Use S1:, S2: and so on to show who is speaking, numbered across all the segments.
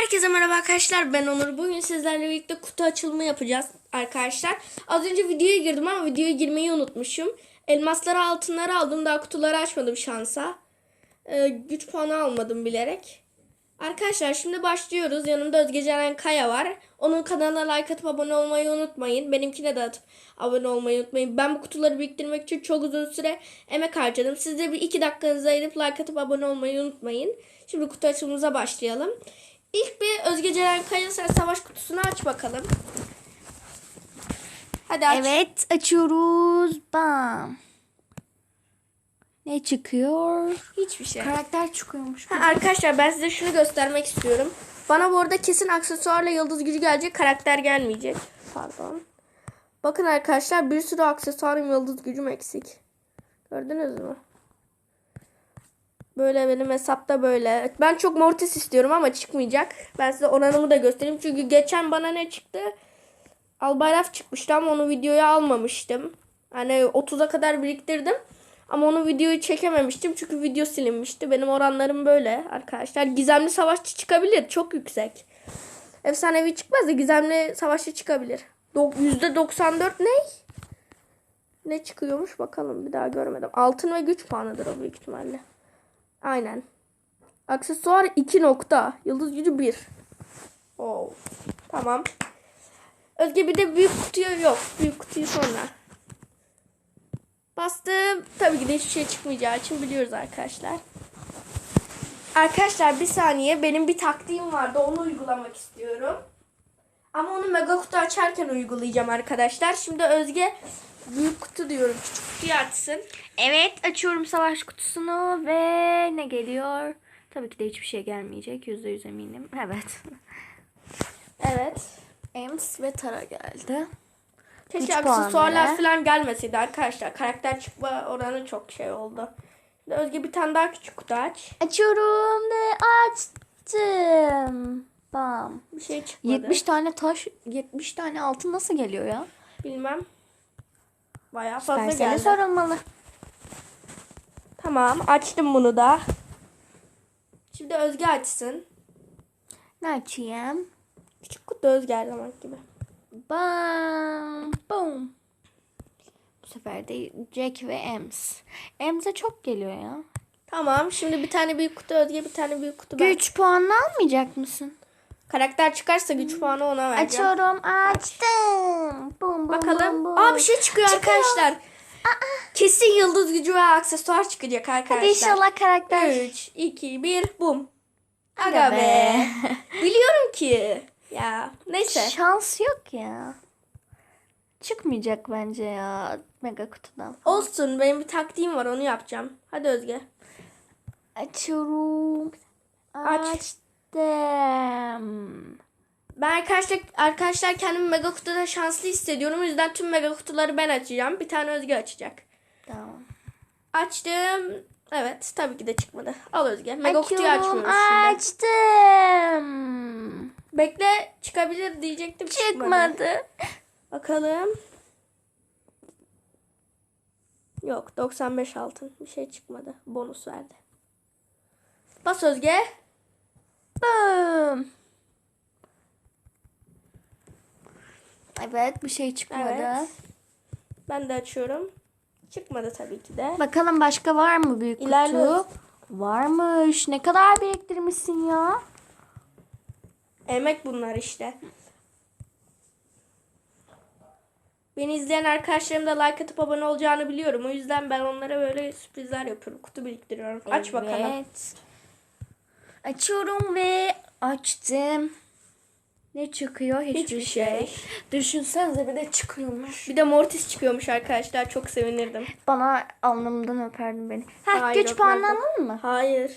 S1: Herkese merhaba arkadaşlar ben Onur. Bugün sizlerle birlikte kutu açılımı yapacağız arkadaşlar. Az önce videoya girdim ama videoya girmeyi unutmuşum. Elmasları altınları aldım daha kutuları açmadım şansa. Ee, güç puanı almadım bilerek. Arkadaşlar şimdi başlıyoruz. Yanımda Özge Ceren Kaya var. Onun kanalına like atıp abone olmayı unutmayın. Benimkine de atıp abone olmayı unutmayın. Ben bu kutuları biriktirmek için çok uzun süre emek harcadım. Siz de bir iki dakikanızı ayırıp like atıp abone olmayı unutmayın. Şimdi kutu açılımımıza başlayalım. İlk bir Özge Ceren Kaya sen savaş kutusunu aç bakalım. Hadi aç.
S2: Evet açıyoruz. Bam. Ne çıkıyor?
S1: Hiçbir şey.
S2: Karakter çıkıyormuş.
S1: Ha, arkadaşlar ben size şunu göstermek istiyorum. Bana bu arada kesin aksesuarla yıldız gücü gelecek. Karakter gelmeyecek. Pardon. Bakın arkadaşlar bir sürü aksesuarım yıldız gücüm eksik. Gördünüz mü? Böyle benim hesapta böyle. Ben çok mortis istiyorum ama çıkmayacak. Ben size oranımı da göstereyim. Çünkü geçen bana ne çıktı? Albayraf çıkmıştı ama onu videoya almamıştım. Hani 30'a kadar biriktirdim. Ama onu videoyu çekememiştim çünkü video silinmişti. Benim oranlarım böyle arkadaşlar. Gizemli savaşçı çıkabilir. Çok yüksek. Efsanevi çıkmaz da gizemli savaşçı çıkabilir. Do- %94 ne? Ne çıkıyormuş bakalım bir daha görmedim. Altın ve güç puanıdır o büyük ihtimalle. Aynen. Aksesuar 2 nokta. Yıldız gücü 1. Oo. Tamam. Özge bir de büyük kutuyu yok. Büyük kutuyu sonra. Bastım. Tabii ki de hiçbir şey çıkmayacağı için biliyoruz arkadaşlar. Arkadaşlar bir saniye. Benim bir taktiğim vardı. Onu uygulamak istiyorum. Ama onu mega kutu açarken uygulayacağım arkadaşlar. Şimdi Özge büyük kutu diyorum. Küçük kutuyu açsın.
S2: Evet açıyorum savaş kutusunu ve ne geliyor? Tabii ki de hiçbir şey gelmeyecek. Yüzde yüz eminim. Evet.
S1: Evet.
S2: Ems ve Tara geldi.
S1: Keşke
S2: puanları.
S1: aksesuarlar falan gelmeseydi arkadaşlar. Karakter çıkma oranı çok şey oldu. Şimdi Özge bir tane daha küçük kutu aç.
S2: Açıyorum ve açtım. Bam.
S1: Bir şey çıkmadı.
S2: 70 tane taş, 70 tane altın nasıl geliyor ya?
S1: Bilmem. Bayağı fazla
S2: Versene
S1: geldi.
S2: sorulmalı.
S1: Tamam açtım bunu da. Şimdi Özge açsın.
S2: Ne açayım?
S1: Küçük kutu Özge her zaman gibi.
S2: Bam. Boom. Bu sefer de Jack ve Ems. Ems'e çok geliyor ya.
S1: Tamam şimdi bir tane büyük kutu Özge bir tane büyük kutu ben.
S2: Güç puanını almayacak mısın?
S1: Karakter çıkarsa güç puanı ona vereceğim.
S2: Açıyorum. Açtım. Bum, bum,
S1: Bakalım.
S2: bum, bum.
S1: Aa bir şey çıkıyor,
S2: Çıkıyor.
S1: arkadaşlar. Kesin yıldız gücü ve aksesuar çıkacak arkadaşlar.
S2: Hadi inşallah karakter.
S1: 3, 2, 1, bum.
S2: Aga
S1: Aga be.
S2: be.
S1: Biliyorum ki. Ya neyse.
S2: Şans yok ya. Çıkmayacak bence ya mega kutudan.
S1: Olsun benim bir taktiğim var onu yapacağım. Hadi Özge.
S2: Açıyorum.
S1: Aç.
S2: Açtım.
S1: Ben arkadaşlar, arkadaşlar kendimi mega kutuda şanslı hissediyorum. O yüzden tüm mega kutuları ben açacağım. Bir tane Özge açacak.
S2: Tamam.
S1: Açtım. Evet tabii ki de çıkmadı. Al Özge. Mega kutuyu
S2: Açıyorum.
S1: açmıyoruz şimdi.
S2: Açtım.
S1: Bekle çıkabilir diyecektim. Çıkmadı.
S2: Çıkmadı.
S1: Bakalım. Yok 95 altın. Bir şey çıkmadı. Bonus verdi. Bas Özge.
S2: Bum. Evet bir şey çıkmadı.
S1: Evet. Ben de açıyorum. Çıkmadı tabii ki de.
S2: Bakalım başka var mı büyük
S1: İlerliyoruz.
S2: kutu? Varmış. Ne kadar biriktirmişsin ya?
S1: Emek bunlar işte. Beni izleyen arkadaşlarım da like atıp abone olacağını biliyorum. O yüzden ben onlara böyle sürprizler yapıyorum. Kutu biriktiriyorum. Aç bakalım.
S2: Evet. Açıyorum ve açtım. Ne çıkıyor? Hiçbir,
S1: Hiçbir
S2: şey.
S1: şey.
S2: Düşünsenize bir de çıkıyormuş.
S1: Bir de Mortis çıkıyormuş arkadaşlar. Çok sevinirdim.
S2: Bana alnımdan öperdin beni. Ha
S1: Hayır,
S2: güç puanı
S1: öpmezdim.
S2: alalım mı?
S1: Hayır.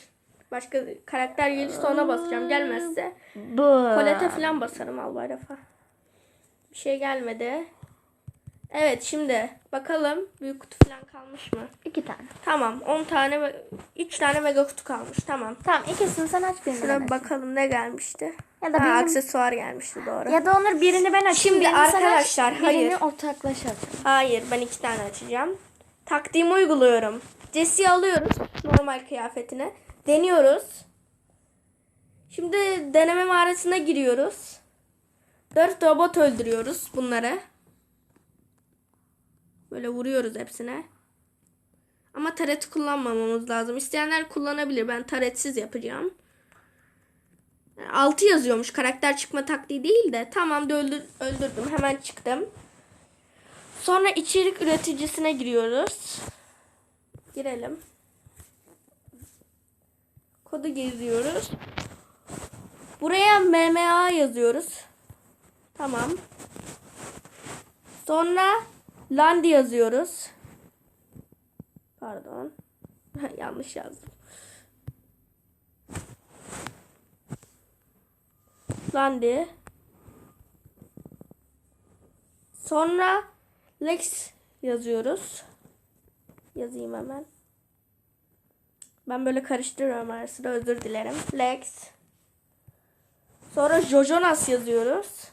S1: Başka karakter gelirse ona basacağım. Gelmezse
S2: Bu.
S1: kolete falan basarım Albayrak'a. Bir şey gelmedi. Evet şimdi bakalım büyük kutu falan kalmış mı?
S2: İki tane.
S1: Tamam 10 tane ve 3 tane mega kutu kalmış. Tamam.
S2: Tamam ikisini sen aç birini ben
S1: Şuna bakalım ne gelmişti.
S2: Ya da
S1: ha,
S2: benim-
S1: aksesuar gelmişti doğru.
S2: Ya da Onur birini ben açayım.
S1: Şimdi
S2: birini aç,
S1: arkadaşlar,
S2: Birini
S1: hayır.
S2: ortaklaşa açalım.
S1: Hayır ben iki tane açacağım. Taktiğimi uyguluyorum. Jesse'yi alıyoruz normal kıyafetine. Deniyoruz. Şimdi deneme mağarasına giriyoruz. Dört robot öldürüyoruz bunları. Böyle vuruyoruz hepsine. Ama taret kullanmamamız lazım. İsteyenler kullanabilir. Ben taretsiz yapacağım. 6 yazıyormuş. Karakter çıkma taktiği değil de. Tamam öldür, öldürdüm. Hemen çıktım. Sonra içerik üreticisine giriyoruz. Girelim. Kodu geziyoruz. Buraya MMA yazıyoruz. Tamam. Sonra Landi yazıyoruz. Pardon. Yanlış yazdım. Landi. Sonra Lex yazıyoruz. Yazayım hemen. Ben böyle karıştırıyorum arasında özür dilerim. Lex. Sonra Jojonas yazıyoruz.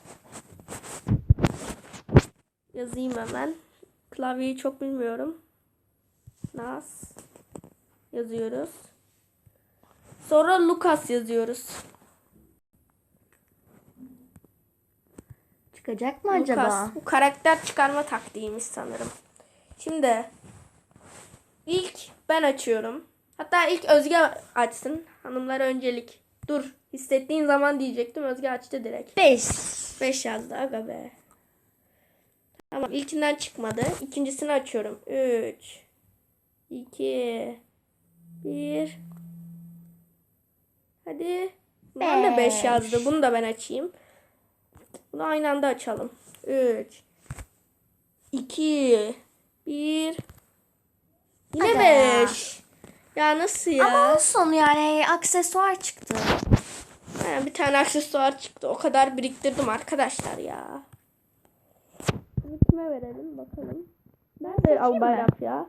S1: Yazayım hemen. Klavyeyi çok bilmiyorum. Nas yazıyoruz. Sonra Lucas yazıyoruz.
S2: Çıkacak mı acaba?
S1: Lucas. Bu karakter çıkarma taktiğiymiş sanırım. Şimdi ilk ben açıyorum. Hatta ilk Özge açsın. Hanımlara öncelik. Dur. Hissettiğin zaman diyecektim. Özge açtı direkt.
S2: 5.
S1: 5 yazdı aga be. Tamam ilkinden çıkmadı. İkincisini açıyorum. 3 2 1 Hadi. Bundan da 5
S2: Beş.
S1: yazdı. Bunu da ben açayım. Bunu aynı anda açalım. 3 2 1 Yine
S2: Aga.
S1: 5. Ya nasıl ya?
S2: Ama olsun yani aksesuar çıktı.
S1: Ha, bir tane aksesuar çıktı. O kadar biriktirdim arkadaşlar ya. Kime verelim bakalım. Nerede al bayrak ya?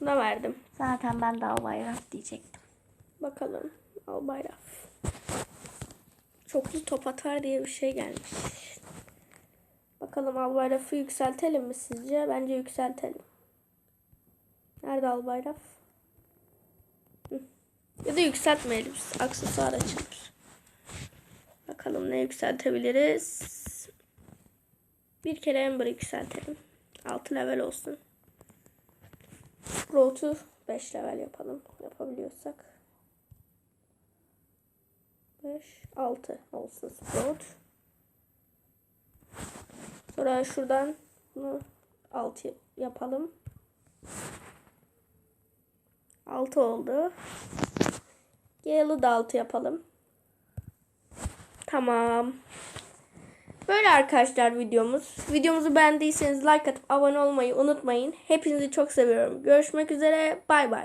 S1: Buna verdim.
S2: Zaten ben de Albayrak diyecektim.
S1: Bakalım. Al bayrak. Çoklu top atar diye bir şey gelmiş. Bakalım al bayrağı yükseltelim mi sizce? Bence yükseltelim. Nerede al bayrak? Hı. Ya da yükseltmeyelim. Aksesuar açılır. Bakalım ne yükseltebiliriz. Bir kere Ember yükseltelim. 6 level olsun. Sprout'u 5 level yapalım. Yapabiliyorsak. 5, 6 olsun Sprout. Sonra şuradan bunu 6 yapalım. 6 oldu. Gale'ı da 6 yapalım. Tamam. Böyle arkadaşlar videomuz. Videomuzu beğendiyseniz like atıp abone olmayı unutmayın. Hepinizi çok seviyorum. Görüşmek üzere. Bay bay.